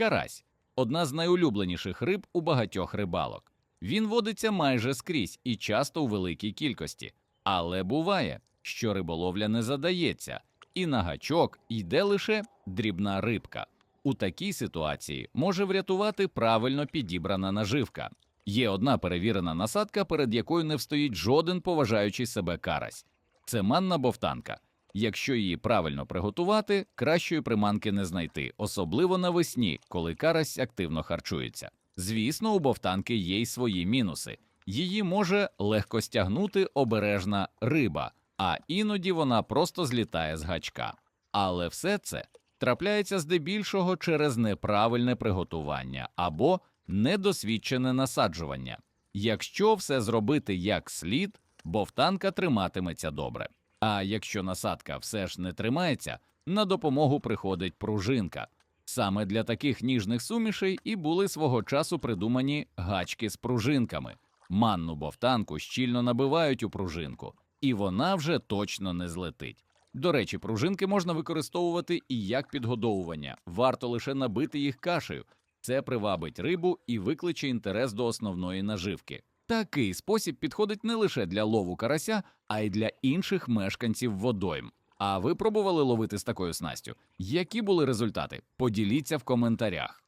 Карась одна з найулюбленіших риб у багатьох рибалок. Він водиться майже скрізь і часто у великій кількості. Але буває, що риболовля не задається, і на гачок йде лише дрібна рибка. У такій ситуації може врятувати правильно підібрана наживка. Є одна перевірена насадка, перед якою не встоїть жоден поважаючий себе карась. Це манна бовтанка. Якщо її правильно приготувати, кращої приманки не знайти, особливо навесні, коли карась активно харчується. Звісно, у бовтанки є й свої мінуси. Її може легко стягнути обережна риба, а іноді вона просто злітає з гачка. Але все це трапляється здебільшого через неправильне приготування або недосвідчене насаджування. Якщо все зробити як слід, бовтанка триматиметься добре. А якщо насадка все ж не тримається, на допомогу приходить пружинка. Саме для таких ніжних сумішей і були свого часу придумані гачки з пружинками. Манну бовтанку щільно набивають у пружинку, і вона вже точно не злетить. До речі, пружинки можна використовувати і як підгодовування, варто лише набити їх кашею. Це привабить рибу і викличе інтерес до основної наживки. Такий спосіб підходить не лише для лову карася, а й для інших мешканців водойм. А ви пробували ловити з такою снастю? Які були результати? Поділіться в коментарях.